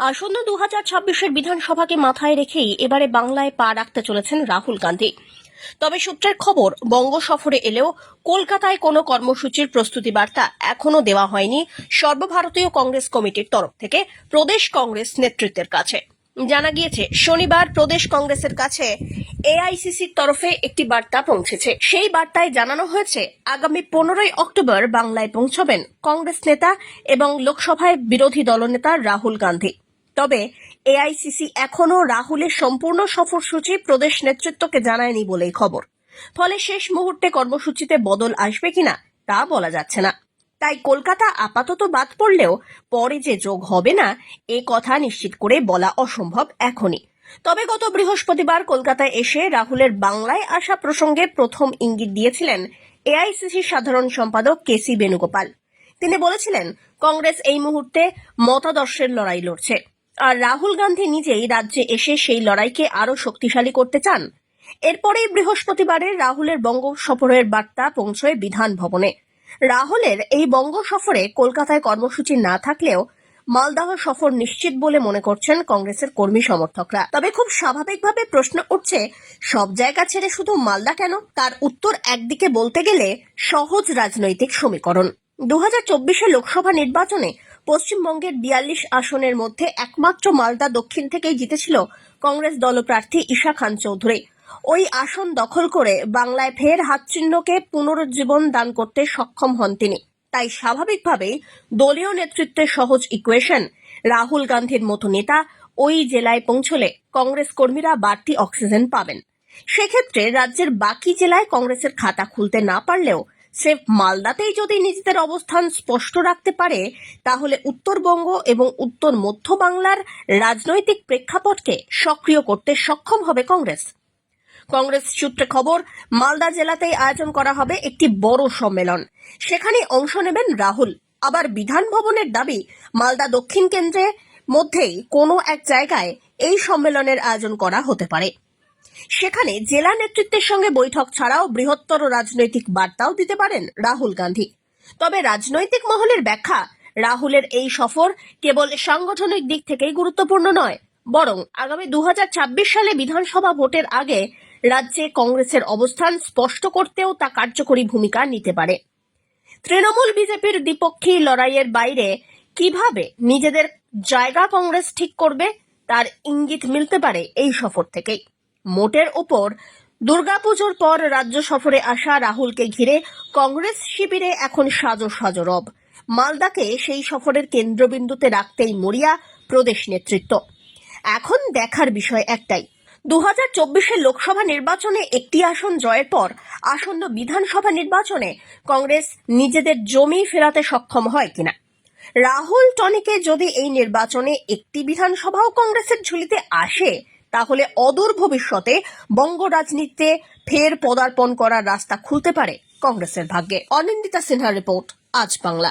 আসন্ন দু হাজার ছাব্বিশের বিধানসভাকে মাথায় রেখেই এবারে বাংলায় পা রাখতে চলেছেন রাহুল গান্ধী। তবে সূত্রের খবর, বঙ্গ সফরে এলেও কলকাতায় কোনো কর্মসূচির প্রস্তুতি বার্তা এখনও দেওয়া হয়নি সর্বভারতীয় কংগ্রেস কমিটির তরফ থেকে প্রদেশ কংগ্রেস নেতৃত্বের কাছে। জানা গিয়েছে, শনিবার প্রদেশ কংগ্রেসের কাছে এআইসিসির তরফে একটি বার্তা পৌঁছেছে। সেই বার্তায় জানানো হয়েছে, আগামী পনেরোই অক্টোবর বাংলায় পৌঁছবেন কংগ্রেস নেতা এবং লোকসভায় বিরোধী দলনেতা রাহুল গান্ধী। তবে এআইসিসি এখনও রাহুলের সম্পূর্ণ সফরসূচি প্রদেশ নেতৃত্বকে জানায়নি বলেই খবর। ফলে শেষ মুহূর্তে কর্মসূচিতে বদল আসবে কিনা তা বলা যাচ্ছে না। তাই কলকাতা আপাতত বাদ পড়লেও পরে যে যোগ হবে না, এ কথা নিশ্চিত করে বলা অসম্ভব এখনই। তবে গত বৃহস্পতিবার কলকাতায় এসে রাহুলের বাংলায় আসা প্রসঙ্গে প্রথম ইঙ্গিত দিয়েছিলেন এআইসিসির সাধারণ সম্পাদক কেসি বেণুগোপাল। তিনি বলেছিলেন, কংগ্রেস এই মুহূর্তে মতাদর্শের লড়াই লড়ছে। আর রাহুল গান্ধী নিজেই রাজ্যে এসে সেই লড়াইকে আরও শক্তিশালী করতে চান। এরপরেই বৃহস্পতিবারে রাহুলের বঙ্গ সফরের বার্তা পৌঁছয় বিধান ভবনে। রাহুলের এই বঙ্গ সফরে কলকাতায় কর্মসূচি না থাকলেও মালদাহ সফর নিশ্চিত বলে মনে করছেন কংগ্রেসের কর্মী সমর্থকরা। তবে খুব স্বাভাবিকভাবে প্রশ্ন উঠছে, সব জায়গা ছেড়ে শুধু মালদা কেন? তার উত্তর একদিকে বলতে গেলে সহজ রাজনৈতিক সমীকরণ। দু হাজার লোকসভা নির্বাচনে পশ্চিমবঙ্গের বিয়াল্লিশ আসনের মধ্যে একমাত্র মালদা দক্ষিণ থেকেই জিতেছিল কংগ্রেস দলপ্রার্থী ঈশা খান চৌধুরী। ওই আসন দখল করে বাংলায় ফের হাতচিহ্নকে পুনরুজ্জীবন দান করতে সক্ষম হন তিনি। তাই স্বাভাবিকভাবেই দলীয় নেতৃত্বের সহজ ইকুয়েশন রাহুল গান্ধীর মতো নেতা ওই জেলায় পৌঁছলে কংগ্রেস কর্মীরা বাড়তি অক্সিজেন পাবেন। সেক্ষেত্রে রাজ্যের বাকি জেলায় কংগ্রেসের খাতা খুলতে না পারলেও সেফ মালদাতেই যদি নিজেদের অবস্থান স্পষ্ট রাখতে পারে, তাহলে উত্তরবঙ্গ এবং উত্তর মধ্য বাংলার রাজনৈতিক প্রেক্ষাপটকে সক্রিয় করতে সক্ষম হবে কংগ্রেস। কংগ্রেস সূত্রে খবর, মালদা জেলাতেই আয়োজন করা হবে একটি বড় সম্মেলন। সেখানে অংশ নেবেন রাহুল। আবার বিধান ভবনের দাবি, মালদা দক্ষিণ কেন্দ্রে মধ্যেই কোনো এক জায়গায় এই সম্মেলনের আয়োজন করা হতে পারে। সেখানে জেলা নেতৃত্বের সঙ্গে বৈঠক ছাড়াও বৃহত্তর রাজনৈতিক বার্তাও দিতে পারেন রাহুল গান্ধী। তবে রাজনৈতিক মহলের ব্যাখ্যা, রাহুলের এই সফর কেবল সাংগঠনিক দিক থেকেই গুরুত্বপূর্ণ নয়, বরং আগামী দুহাজার ছাব্বিশ সালে বিধানসভা ভোটের আগে রাজ্যে কংগ্রেসের অবস্থান স্পষ্ট করতেও তা কার্যকরী ভূমিকা নিতে পারে। তৃণমূল বিজেপির দ্বিপক্ষী লড়াইয়ের বাইরে কীভাবে নিজেদের জায়গা কংগ্রেস ঠিক করবে, তার ইঙ্গিত মিলতে পারে এই সফর থেকেই। মোটের ওপর দুর্গাপুজোর পর রাজ্য সফরে আসা রাহুলকে ঘিরে কংগ্রেস শিবিরে এখন সাজো সাজো রব। মালদাকে সেই সফরের কেন্দ্রবিন্দুতে রাখতেই মরিয়া প্রদেশ নেতৃত্ব। এখন দেখার বিষয় একটাই দু হাজার চব্বিশের লোকসভা নির্বাচনে একটি আসন জয়ের পর আসন্ন বিধানসভা নির্বাচনে কংগ্রেস নিজেদের জমি ফেরাতে সক্ষম হয় কিনা? রাহুল টনিকে যদি এই নির্বাচনে একটি বিধানসভাও কংগ্রেসের ঝুলিতে আসে তাহলে অদূর ভবিষ্যতে বঙ্গ রাজনীতিতে ফের পদার্পণ করার রাস্তা খুলতে পারে কংগ্রেসের ভাগ্যে। অনিন্দিতা সিনহার রিপোর্ট, আজ বাংলা।